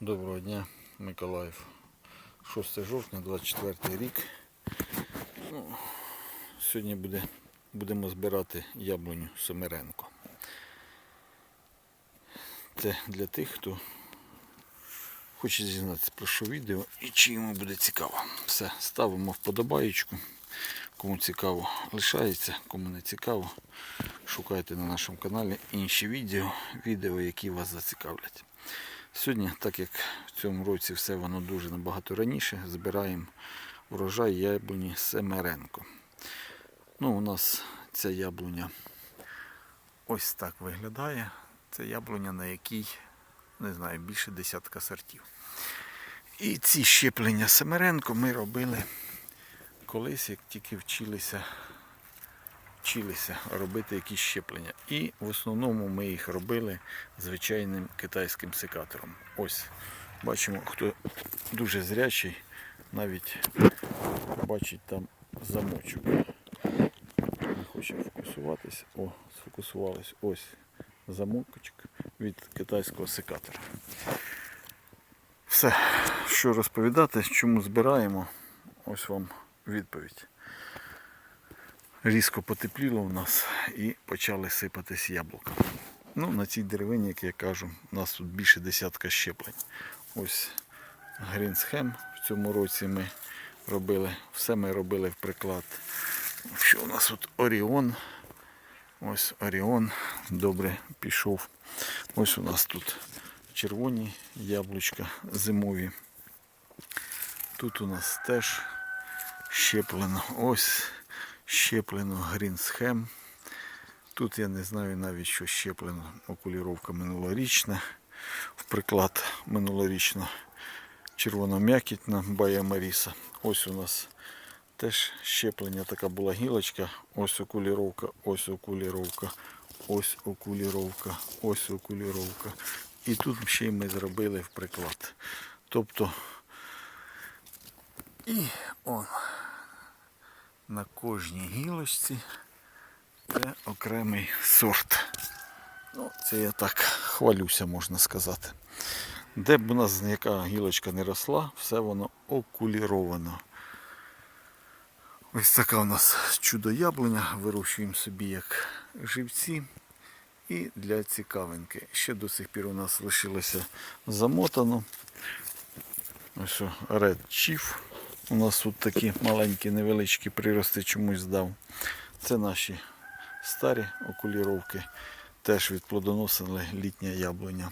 Доброго дня, Миколаїв. 6 жовтня, 24 рік. Ну, сьогодні буде, будемо збирати яблуню Семеренко. Це для тих, хто хоче дізнатися про що відео і чи йому буде цікаво. Все, ставимо вподобаєчку. Кому цікаво, лишається, кому не цікаво, шукайте на нашому каналі інші відео, відео, які вас зацікавлять. Сьогодні, так як в цьому році все воно дуже набагато раніше, збираємо врожай яблуні Семеренко. Ну, у нас ця яблуня ось так виглядає. Це яблуня, на якій, не знаю, більше десятка сортів. І ці щеплення Семеренко ми робили колись, як тільки вчилися, вчилися робити якісь щеплення. І в основному ми їх робили звичайним китайським секатором. Ось, бачимо, хто дуже зрячий, навіть бачить там замочок. Не хоче фокусуватись. О, сфокусувались. Ось замочок від китайського секатора. Все, що розповідати, чому збираємо, ось вам відповідь. Різко потепліло у нас і почали сипатись яблука. Ну, на цій деревині, як я кажу, у нас тут більше десятка щеплень. Ось Грінсхем в цьому році ми робили. Все ми робили в приклад. Що у нас тут Оріон. Ось Оріон добре пішов. Ось у нас тут червоні яблучка зимові. Тут у нас теж щеплено. Ось щеплено грінсхем. Тут я не знаю навіть, що щеплено. Окуліровка минулорічна. В приклад минулорічна червоном'якітна Бая Маріса. Ось у нас теж щеплення така була гілочка. Ось окуліровка, ось окуліровка, ось окуліровка, ось окуліровка. І тут ще й ми зробили в приклад. Тобто і он на кожній гілочці це окремий сорт. Ну, це я так хвалюся, можна сказати. Де б у нас яка гілочка не росла, все воно окуліровано. Ось така у нас чудо яблуня, вирощуємо собі як живці. І для цікавинки. Ще до сих пір у нас лишилося замотано. Ось Red Chief. У нас тут такі маленькі невеличкі прирости чомусь дав. Це наші старі окуліровки. Теж відплодоносили літня яблуня.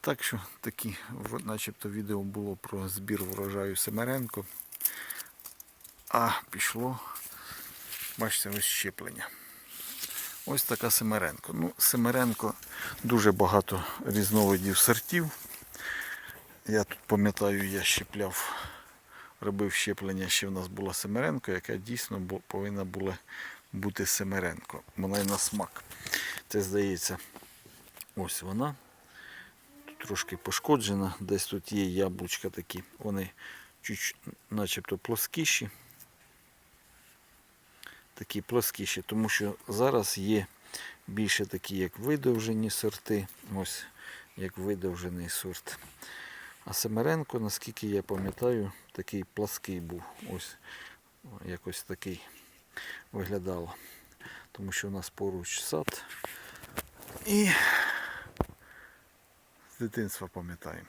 Так що такі, начебто відео було про збір врожаю Семеренко. А пішло, бачите, ось щеплення. Ось така Семеренко. Ну, Семеренко дуже багато різновидів сортів. Я тут пам'ятаю, я щепляв, робив щеплення, ще в нас була Семеренко, яка дійсно повинна була бути Семеренко. Вона й на смак. Це здається, ось вона. Тут трошки пошкоджена. Десь тут є яблучка такі. Вони чуть начебто плоскіші. Такі плоскіші, тому що зараз є більше такі, як видовжені сорти. Ось як видовжений сорт. А Семеренко, наскільки я пам'ятаю, такий плаский був. Ось якось такий виглядало. Тому що у нас поруч сад. І з дитинства пам'ятаємо.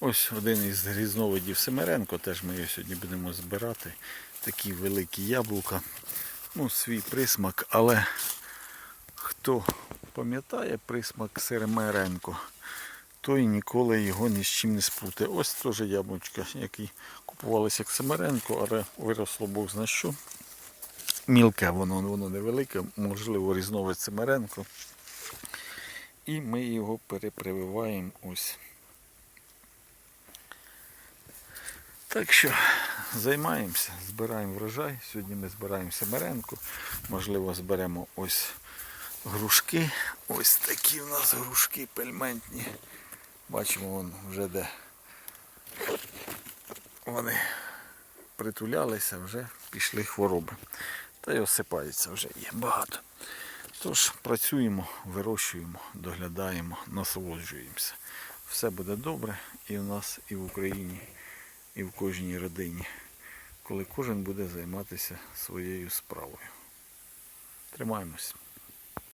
Ось один із різновидів Семеренко, теж ми його сьогодні будемо збирати. Такі великі яблука. Ну, свій присмак, але хто пам'ятає присмак Семеренко, той ніколи його ні з чим не сплутає. Ось теж яблучка, які купувалися як Семеренко, але виросло Бог зна що. Мілке воно, воно невелике, можливо, різновид Семеренко. І ми його перепрививаємо ось. Так що займаємося, збираємо врожай. Сьогодні ми збираємо Семеренко. Можливо, зберемо ось грушки. Ось такі в нас грушки пельментні. Бачимо вон вже де вони притулялися, вже пішли хвороби. Та й осипаються вже є багато. Тож працюємо, вирощуємо, доглядаємо, насолоджуємося. все буде добре і в нас, і в Україні, і в кожній родині, коли кожен буде займатися своєю справою. Тримаємось.